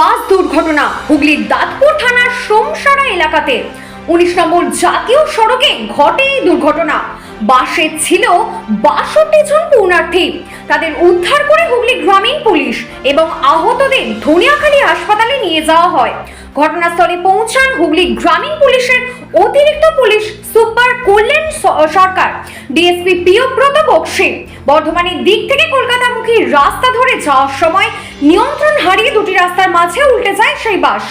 বাস দুর্ঘটনা হুগলির দাঁতপুর থানার সোমসারা এলাকাতে। উনিশ নম্বর জাতীয় সড়কে ঘটে এই দুর্ঘটনা। বাসে ছিল বাষট্টি জন পূর্ণার্থী তাদের উদ্ধার করে হুগলি গ্রামীণ পুলিশ এবং আহতদের ধনিয়াখালী হাসপাতালে নিয়ে যাওয়া হয়। ঘটনাস্থলে পৌঁছান হুগলি গ্রামীণ পুলিশের অতিরিক্ত police super Kalyan Sarkar. DSP Priyabrata Bakshi. বর্ধমানের দিক থেকে কলকাতামুখী রাস্তা ধরে যাওয়ার সময় নিয়ন্ত্রণ হারিয়ে দুটি রাস্তার মাঝে উল্টে যায় সেই বাস।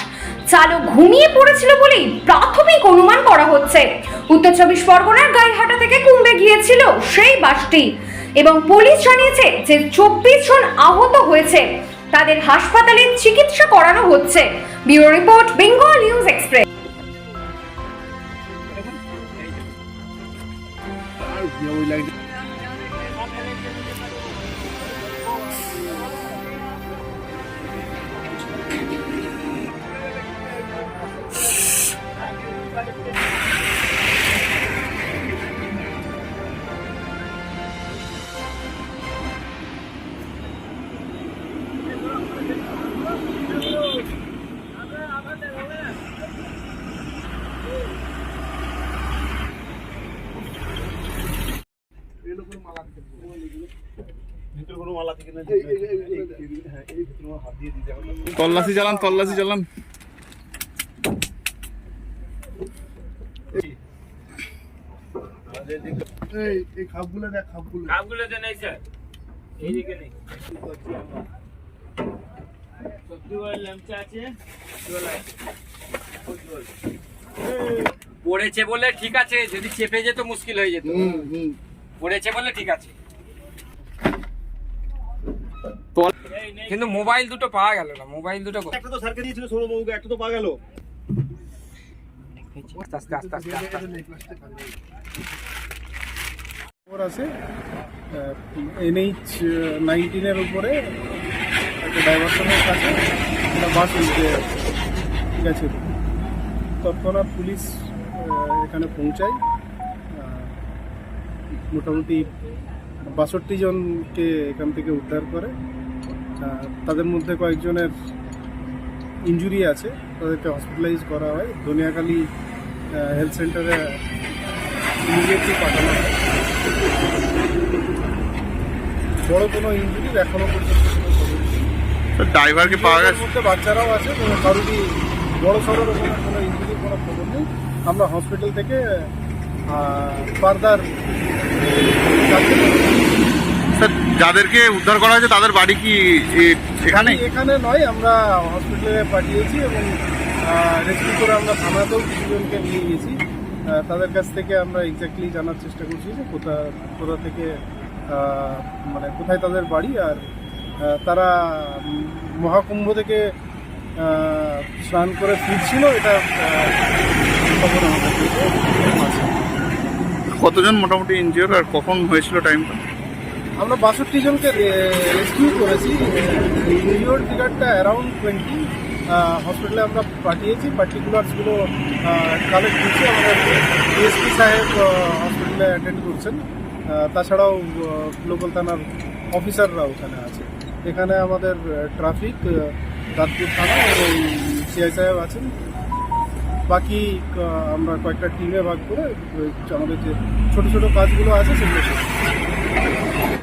চালক ঘুমিয়ে পড়েছিল বলেই প্রাথমিক অনুমান করা হচ্ছে। উত্তর চব্বিশ পরগনার গাইহাটা থেকে কুম্বে গিয়েছিল সেই বাসটি। এবং পুলিশ জানিয়েছে যে চব্বিশ জন আহত হয়েছে। তাদের হাসপাতালে চিকিৎসা করানো হচ্ছে। Bureau report, Bengal news express. তল্লাশি চালান তল্লাশি চালান। এই এই খাপগুলো দেখ খাপগুলো। নেই স্যার। এইদিকে নেই। পড়েছে বলে ঠিক আছে যদি চেপে যেত মুশকিল হয়ে যেত। হুম হুম। পড়েছে বলে ঠিক আছে। কিন্তু মোবাইল দুটো পাওয়া গেল না মোবাইল দুটো একটা তো স্যারকে দিয়েছিল সৌরভবাবুকে একটা তো পাওয়া গেল। আস্তে আস্তে আস্তে আস্তে আস্তে আছে এনএইচ নাইনটিনের উপরে একটা ডাইভারশনের কাছে একটা বাস গেছে। তৎক্ষণাৎ পুলিশ এখানে পৌঁছায়। মোটামুটি বাষট্টি জনকে এখান থেকে উদ্ধার করে। তাদের মধ্যে কয়েকজনের ইনজুরি আছে তাদেরকে হসপিটালাইজ করা হয়। দনিয়াখালী হেলথ সেন্টারে ইমিডিয়েটলি পাঠানো হয়। বড় কোনো ইঞ্জুরি এখনও পর্যন্ত। ড্রাইভারকে পাওয়া গেছে? মধ্যে বাচ্চারাও আছে কোনো কারোরই বড় সড়ো কোনো ইঞ্জুরি কোনো খবর নেই। আমরা হসপিটাল থেকে ফার্দার স্যার যাদেরকে উদ্ধার করা হয়েছে তাদের বাড়ি কি এখানে? এখানে নয় আমরা হসপিটালে পাঠিয়েছি এবং রেস্কিউ করে আমরা থানাতেও কিছুজনকে নিয়ে গেছি। তাদের কাছ থেকে আমরা এক্স্যাক্টলি জানার চেষ্টা করছি যে কোথা কোথা থেকে মানে কোথায় তাদের বাড়ি আর তারা মহাকুম্ভ থেকে স্নান করে ফিরছিল এটা খবর আমাদের কতজন মোটামুটি ইনজিওর আর কখন হয়েছিল টাইমটা আমরা বাষট্টি জনকে রেস্কিউ করেছি। ইনজিওর ফিগারটা অ্যারাউন্ড টোয়েন্টি হসপিটালে আমরা পাঠিয়েছি। পার্টিকুলার্সগুলো কালেক্ট করছি। আমাদের ডিএসপি সাহেব হসপিটালে অ্যাটেন্ড করছেন। তাছাড়াও লোকাল থানার অফিসাররা ওখানে আছে। এখানে আমাদের ট্রাফিক দাঁতপুর থানা এবং সিআই সাহেব আছেন। বাকি আমরা কয়েকটা টিমে ভাগ করে আমাদের যে ছোটো ছোটো কাজগুলো আছে, সেগুলো